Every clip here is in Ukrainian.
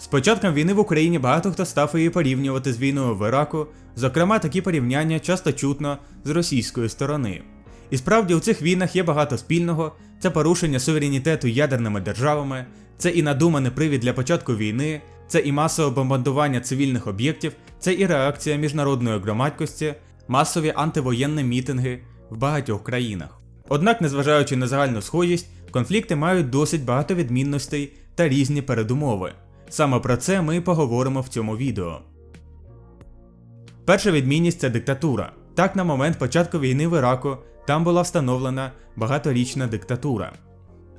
З початком війни в Україні багато хто став її порівнювати з війною в Іраку, зокрема, такі порівняння часто чутно з російської сторони. І справді у цих війнах є багато спільного: це порушення суверенітету ядерними державами, це і надуманий привід для початку війни, це і масове бомбардування цивільних об'єктів, це і реакція міжнародної громадськості, масові антивоєнні мітинги в багатьох країнах. Однак, незважаючи на загальну схожість, конфлікти мають досить багато відмінностей та різні передумови. Саме про це ми поговоримо в цьому відео. Перша відмінність це диктатура. Так, на момент початку війни в Іраку там була встановлена багаторічна диктатура.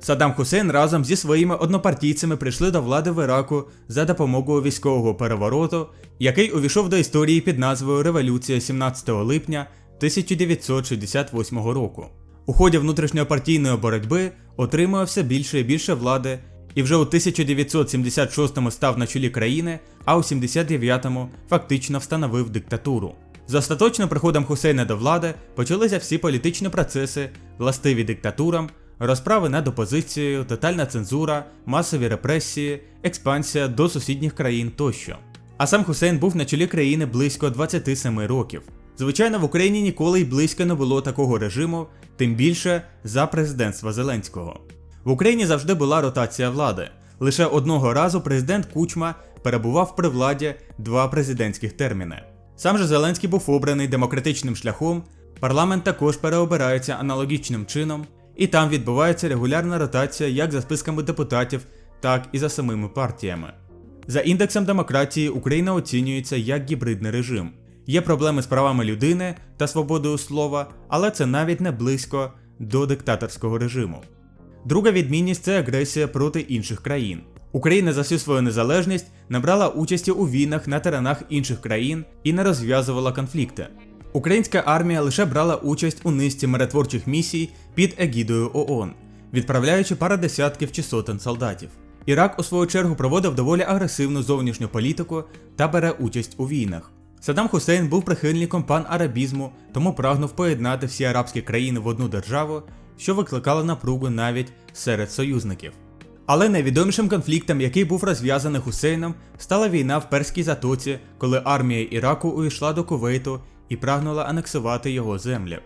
Саддам Хусейн разом зі своїми однопартійцями прийшли до влади в Іраку за допомогою військового перевороту, який увійшов до історії під назвою Революція 17 липня 1968 року. У ході внутрішньопартійної боротьби отримує все більше і більше влади, і вже у 1976-му став на чолі країни, а у 79-му фактично встановив диктатуру. З остаточним приходом Хусейна до влади почалися всі політичні процеси, властиві диктатурам, розправи над опозицією, тотальна цензура, масові репресії, експансія до сусідніх країн тощо. А сам Хусейн був на чолі країни близько 27 років. Звичайно, в Україні ніколи й близько не було такого режиму, тим більше за президентства Зеленського. В Україні завжди була ротація влади. Лише одного разу президент Кучма перебував при владі два президентських терміни. Сам же Зеленський був обраний демократичним шляхом, парламент також переобирається аналогічним чином, і там відбувається регулярна ротація як за списками депутатів, так і за самими партіями. За індексом демократії Україна оцінюється як гібридний режим. Є проблеми з правами людини та свободою слова, але це навіть не близько до диктаторського режиму. Друга відмінність це агресія проти інших країн. Україна за всю свою незалежність не брала участі у війнах на теренах інших країн і не розв'язувала конфлікти. Українська армія лише брала участь у низці миротворчих місій під егідою ООН, відправляючи пара десятків чи сотень солдатів. Ірак, у свою чергу, проводив доволі агресивну зовнішню політику та бере участь у війнах. Саддам Хусейн був прихильником пан-арабізму, тому прагнув поєднати всі арабські країни в одну державу, що викликало напругу навіть серед союзників. Але найвідомішим конфліктом, який був розв'язаний Хусейном, стала війна в Перській затоці, коли армія Іраку увійшла до Кувейту і прагнула анексувати його землі.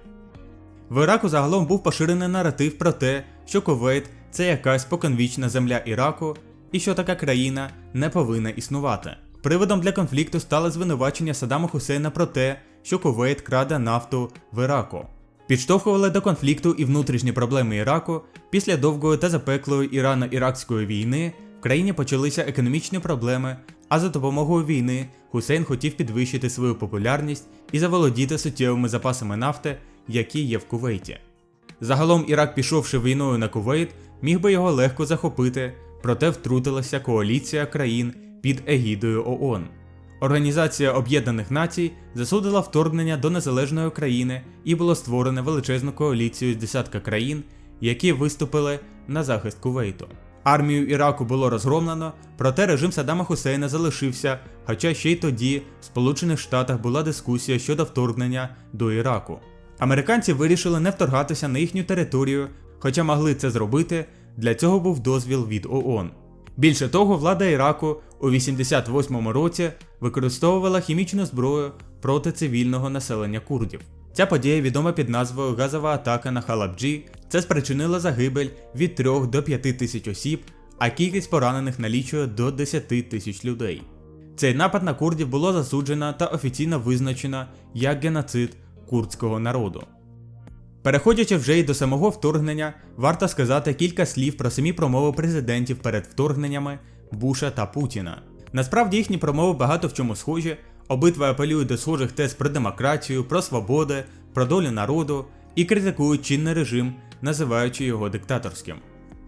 В Іраку загалом був поширений наратив про те, що Кувейт це якась споконвічна земля Іраку і що така країна не повинна існувати. Приводом для конфлікту стало звинувачення Саддама Хусейна про те, що Кувейт краде нафту в Іраку. Підштовхували до конфлікту і внутрішні проблеми Іраку. Після довгої та запеклої Ірано-Іракської війни в країні почалися економічні проблеми, а за допомогою війни Хусейн хотів підвищити свою популярність і заволодіти суттєвими запасами нафти, які є в Кувейті. Загалом Ірак, пішовши війною на Кувейт, міг би його легко захопити, проте втрутилася коаліція країн під егідою ООН. Організація Об'єднаних Націй засудила вторгнення до незалежної країни і було створено величезну коаліцію з десятка країн, які виступили на захист Кувейту. Армію Іраку було розгромлено, проте режим Саддама Хусейна залишився, хоча ще й тоді в Сполучених Штатах була дискусія щодо вторгнення до Іраку. Американці вирішили не вторгатися на їхню територію, хоча могли це зробити, для цього був дозвіл від ООН. Більше того, влада Іраку у 88-му році використовувала хімічну зброю проти цивільного населення курдів. Ця подія відома під назвою Газова атака на Халабджі. Це спричинило загибель від 3 до 5 тисяч осіб, а кількість поранених налічує до 10 тисяч людей. Цей напад на курдів було засуджено та офіційно визначено як геноцид курдського народу. Переходячи вже й до самого вторгнення, варто сказати кілька слів про самі промови президентів перед вторгненнями Буша та Путіна. Насправді їхні промови багато в чому схожі, обидва апелюють до схожих тез про демократію, про свободи, про долю народу і критикують чинний режим, називаючи його диктаторським.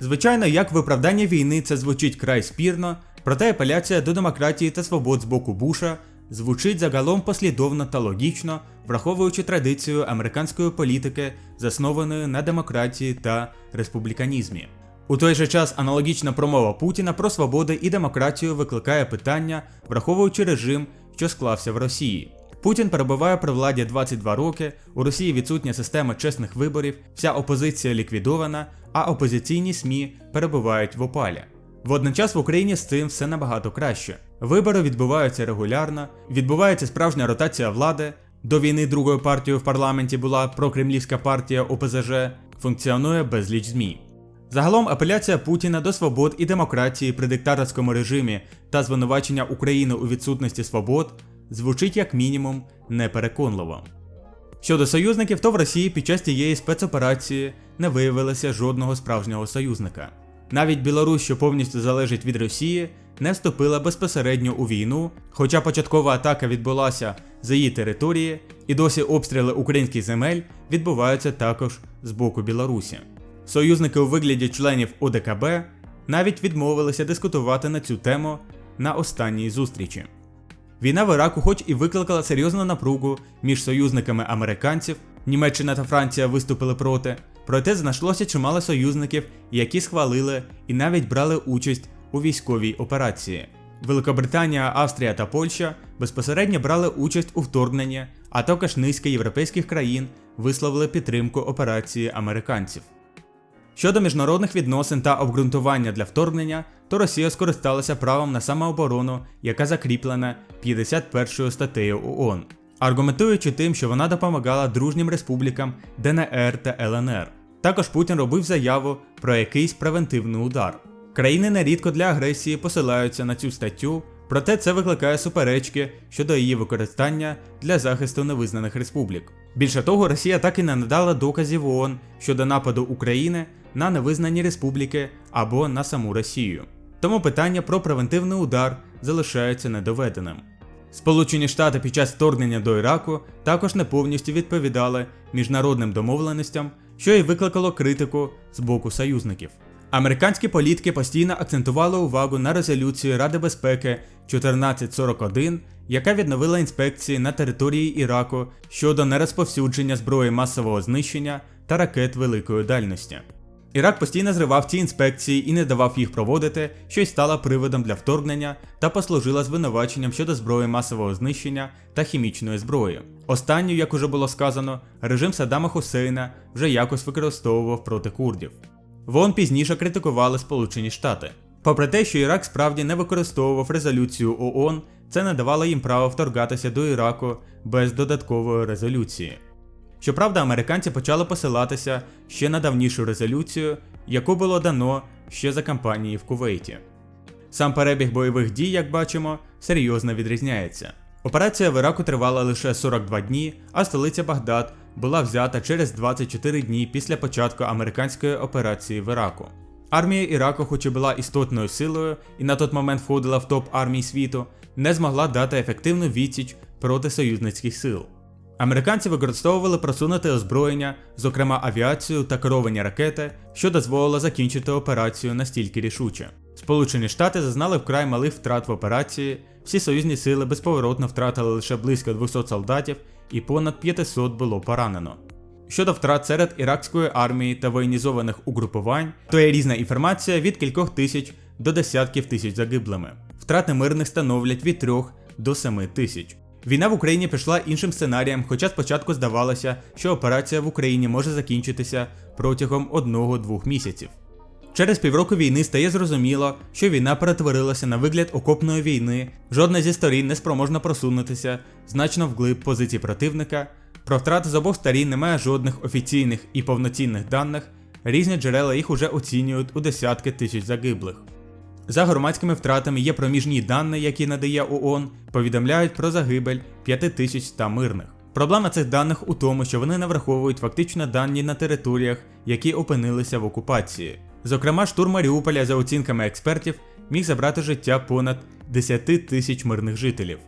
Звичайно, як виправдання війни це звучить край спірно, проте апеляція до демократії та свобод з боку Буша звучить загалом послідовно та логічно, враховуючи традицію американської політики, заснованої на демократії та республіканізмі. У той же час аналогічна промова Путіна про свободи і демократію викликає питання, враховуючи режим, що склався в Росії. Путін перебуває при владі 22 роки, у Росії відсутня система чесних виборів, вся опозиція ліквідована, а опозиційні СМІ перебувають в опалі. Водночас в Україні з цим все набагато краще. Вибори відбуваються регулярно, відбувається справжня ротація влади. До війни другою партією в парламенті була прокремлівська партія ОПЗЖ, функціонує безліч ЗМІ. Загалом апеляція Путіна до свобод і демократії при диктаторському режимі та звинувачення України у відсутності свобод звучить як мінімум непереконливо. Щодо союзників, то в Росії під час тієї спецоперації не виявилося жодного справжнього союзника. Навіть Білорусь, що повністю залежить від Росії, не вступила безпосередньо у війну, хоча початкова атака відбулася за її території, і досі обстріли українських земель відбуваються також з боку Білорусі. Союзники у вигляді членів ОДКБ навіть відмовилися дискутувати на цю тему на останній зустрічі. Війна в Іраку, хоч і викликала серйозну напругу між союзниками американців, Німеччина та Франція виступили проти, проте знайшлося чимало союзників, які схвалили і навіть брали участь у військовій операції. Великобританія, Австрія та Польща безпосередньо брали участь у вторгненні, а також низка європейських країн висловили підтримку операції американців. Щодо міжнародних відносин та обґрунтування для вторгнення, то Росія скористалася правом на самооборону, яка закріплена 51 статтею ООН, аргументуючи тим, що вона допомагала дружнім республікам ДНР та ЛНР. Також Путін робив заяву про якийсь превентивний удар. Країни нерідко для агресії посилаються на цю статтю, проте це викликає суперечки щодо її використання для захисту невизнаних республік. Більше того, Росія так і не надала доказів ООН щодо нападу України на невизнані республіки або на саму Росію. Тому питання про превентивний удар залишається недоведеним. Сполучені Штати під час вторгнення до Іраку також не повністю відповідали міжнародним домовленостям, що й викликало критику з боку союзників. Американські політики постійно акцентували увагу на резолюції Ради безпеки 1441, яка відновила інспекції на території Іраку щодо нерозповсюдження зброї масового знищення та ракет великої дальності. Ірак постійно зривав ці інспекції і не давав їх проводити, що й стало приводом для вторгнення та послужила звинуваченням щодо зброї масового знищення та хімічної зброї. Останню, як уже було сказано, режим Саддама Хусейна вже якось використовував проти курдів. ВОН пізніше критикували Сполучені Штати. Попри те, що Ірак справді не використовував резолюцію ООН, це не давало їм права вторгатися до Іраку без додаткової резолюції. Щоправда, американці почали посилатися ще на давнішу резолюцію, яку було дано ще за кампанії в Кувейті. Сам перебіг бойових дій, як бачимо, серйозно відрізняється. Операція в Іраку тривала лише 42 дні, а столиця Багдад була взята через 24 дні після початку американської операції в Іраку. Армія Іраку, хоч і була істотною силою і на той момент входила в топ армій світу, не змогла дати ефективну відсіч проти союзницьких сил. Американці використовували просунуте озброєння, зокрема авіацію та керовані ракети, що дозволило закінчити операцію настільки рішуче. Сполучені Штати зазнали вкрай малих втрат в операції, всі союзні сили безповоротно втратили лише близько 200 солдатів і понад 500 було поранено. Щодо втрат серед іракської армії та воєнізованих угрупувань, то є різна інформація від кількох тисяч до десятків тисяч загиблими. Втрати мирних становлять від 3 до 7 тисяч. Війна в Україні пішла іншим сценарієм, хоча спочатку здавалося, що операція в Україні може закінчитися протягом 1-2 місяців. Через півроку війни стає зрозуміло, що війна перетворилася на вигляд окопної війни, жодна зі сторін не спроможна просунутися значно вглиб позицій противника. Про втрати з обох сторін немає жодних офіційних і повноцінних даних, різні джерела їх уже оцінюють у десятки тисяч загиблих. За громадськими втратами є проміжні дані, які надає ООН, повідомляють про загибель 5100 мирних. Проблема цих даних у тому, що вони не враховують фактично дані на територіях, які опинилися в окупації. Зокрема, штурм Маріуполя, за оцінками експертів, міг забрати життя понад 10 тисяч мирних жителів.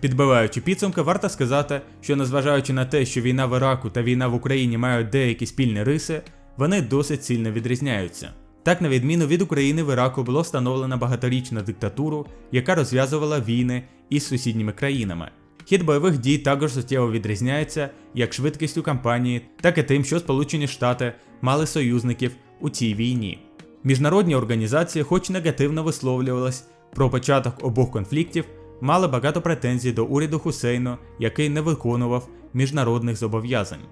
Підбиваючи підсумки, варто сказати, що незважаючи на те, що війна в Іраку та війна в Україні мають деякі спільні риси, вони досить сильно відрізняються. Так, на відміну від України, в Іраку було встановлено багаторічну диктатуру, яка розв'язувала війни із сусідніми країнами. Хід бойових дій також суттєво відрізняється як швидкістю кампанії, так і тим, що Сполучені Штати мали союзників у цій війні. Міжнародні організації, хоч негативно висловлювались про початок обох конфліктів, мали багато претензій до уряду Хусейну, який не виконував міжнародних зобов'язань.